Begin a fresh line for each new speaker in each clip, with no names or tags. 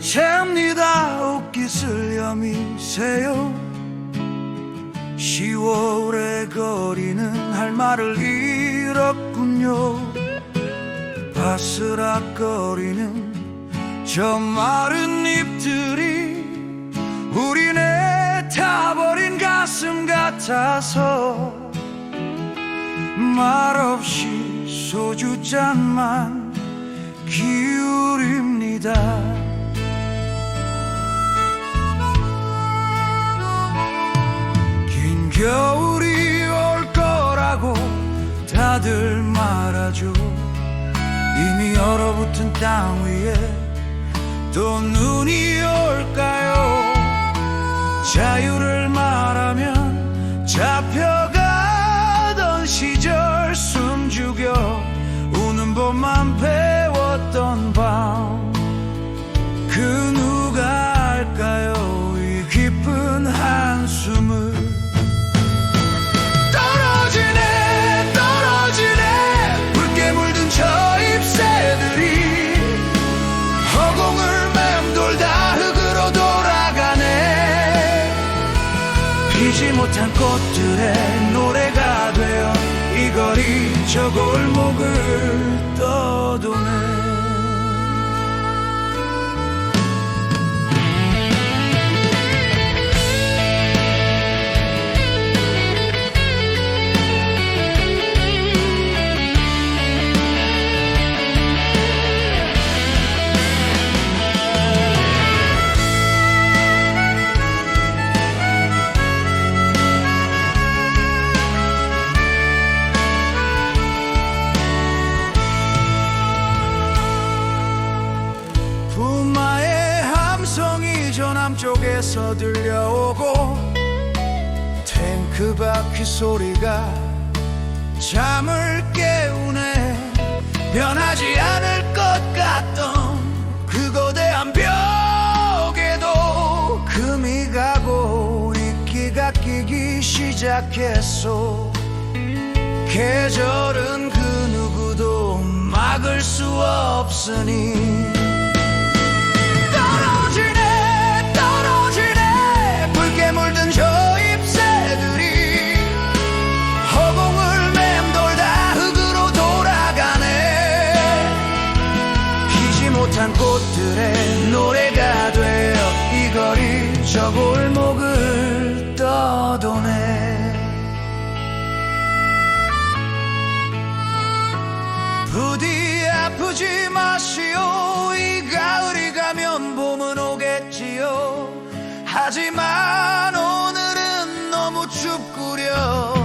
챕니다. 옷깃을 여미세요. 10월의 거리는 할 말을 잃었군요. 바스락거리는 저 마른 잎들이 우리네 타버린 가슴 같아서 말없이 소주 잔만 기울입니다 라고 다들 말하죠 이미 얼어붙은 땅 위에 또 눈이 올까요? 자유를 피지 못한 꽃들의 노래가 되어 이 거리 저 골목을 떠도네 쪽에서 들려오고 탱크 바퀴 소리가 잠을 깨우네. 변하지 않을 것 같던 그 거 대한 벽에도 금이 가고 이끼가 끼기 시작했어 계절은 그 누구도 막을 수 없으니 골목을 떠도네. 부디 아프지 마시오. 이 가을이 가면 봄은 오겠지요. 하지만 오늘은 너무 춥구려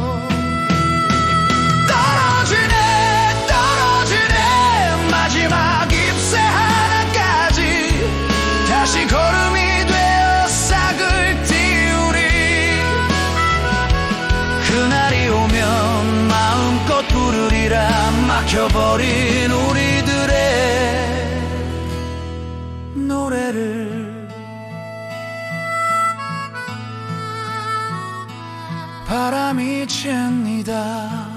막혀버린 우리들의 노래를. 바람이 칩니다